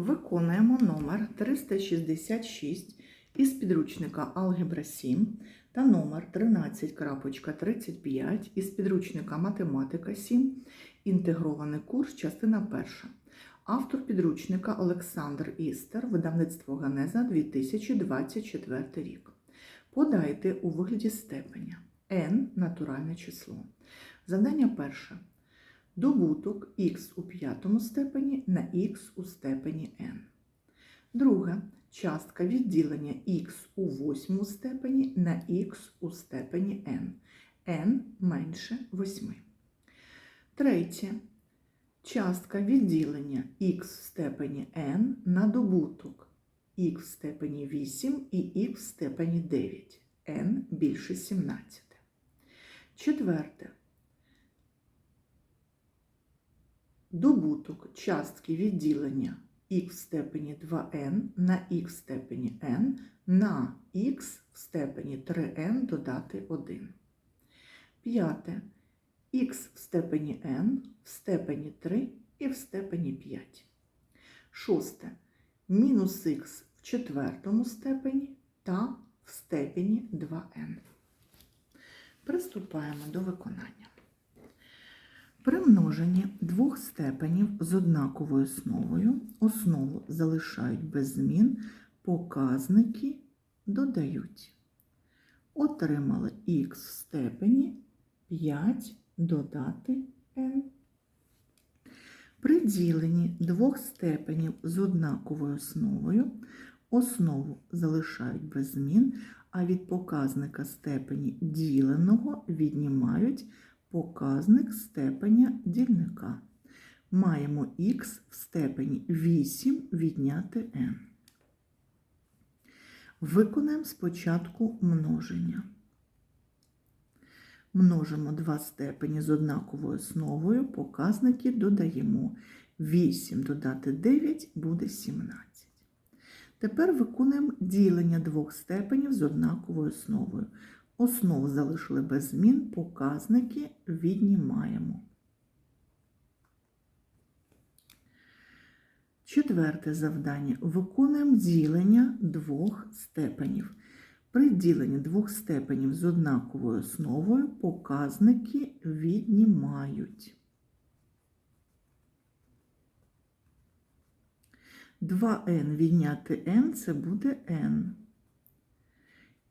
Виконуємо номер 366 із підручника Алгебра 7 та номер 13.35 із підручника Математика 7. Інтегрований курс, частина 1. Автор підручника Олександр Істер, видавництво Ганеза 2024 рік. Подайте у вигляді степеня n натуральне число. Завдання перше. Добуток х у п'ятому степені на х у степені n. Друге. Частка відділення х у восьмому степені на х у степені n. n менше 8. Третє. Частка відділення х в степені n на добуток х в степені 8 і х в степені 9. n більше 17. Четверте. Добуток частки відділення х в степені 2n на х в степені n на х в степені 3n додати 1. П'яте. х в степені n в степені 3 і в степені 5. Шосте. Мінус х в четвертому степені та в степені 2n. Приступаємо до виконання. При множенні двох степенів з однаковою основою основу залишають без змін, показники додають. Отримали х в степені 5 додати n. При діленні двох степенів з однаковою основою основу залишають без змін, а від показника степені діленого віднімають показник степеня дільника. Маємо х в степені 8 відняти n. Виконаємо спочатку множення. Множимо два степені з однаковою основою, показники додаємо. 8 додати 9 буде 17. Тепер виконуємо ділення двох степенів з однаковою основою. Основу залишили без змін, показники віднімаємо. Четверте завдання. Виконуємо ділення двох степенів. При діленні двох степенів з однаковою основою показники віднімають. 2n відняти n це буде n.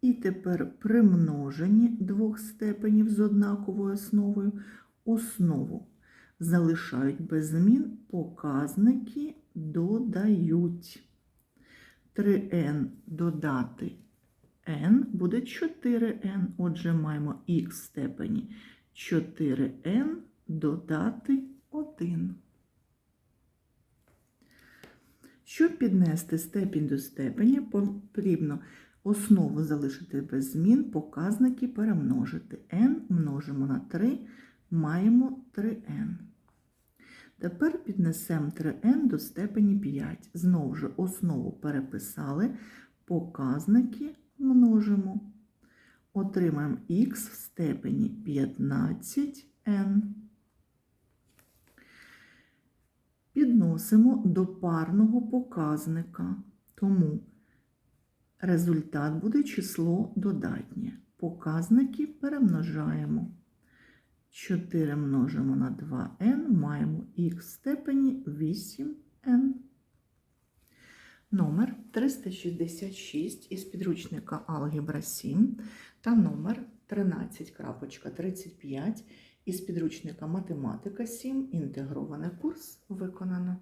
І тепер при множенні двох степенів з однаковою основою основу залишають без змін, показники додають. 3n додати n буде 4n. Отже, маємо в степені 4n додати 1. Щоб піднести степінь до степені, потрібно основу залишити без змін, показники перемножити. n множимо на 3, маємо 3n. Тепер піднесемо 3n до степені 5. Знову ж основу переписали, показники множимо. Отримаємо х в степені 15n. Підносимо до парного показника, тому результат буде число додатнє. Показники перемножаємо. 4 множимо на 2n, маємо х степені 8n. Номер 366 із підручника Алгебра 7 та номер 13.35 із підручника Математика 7. Інтегрований курс виконано.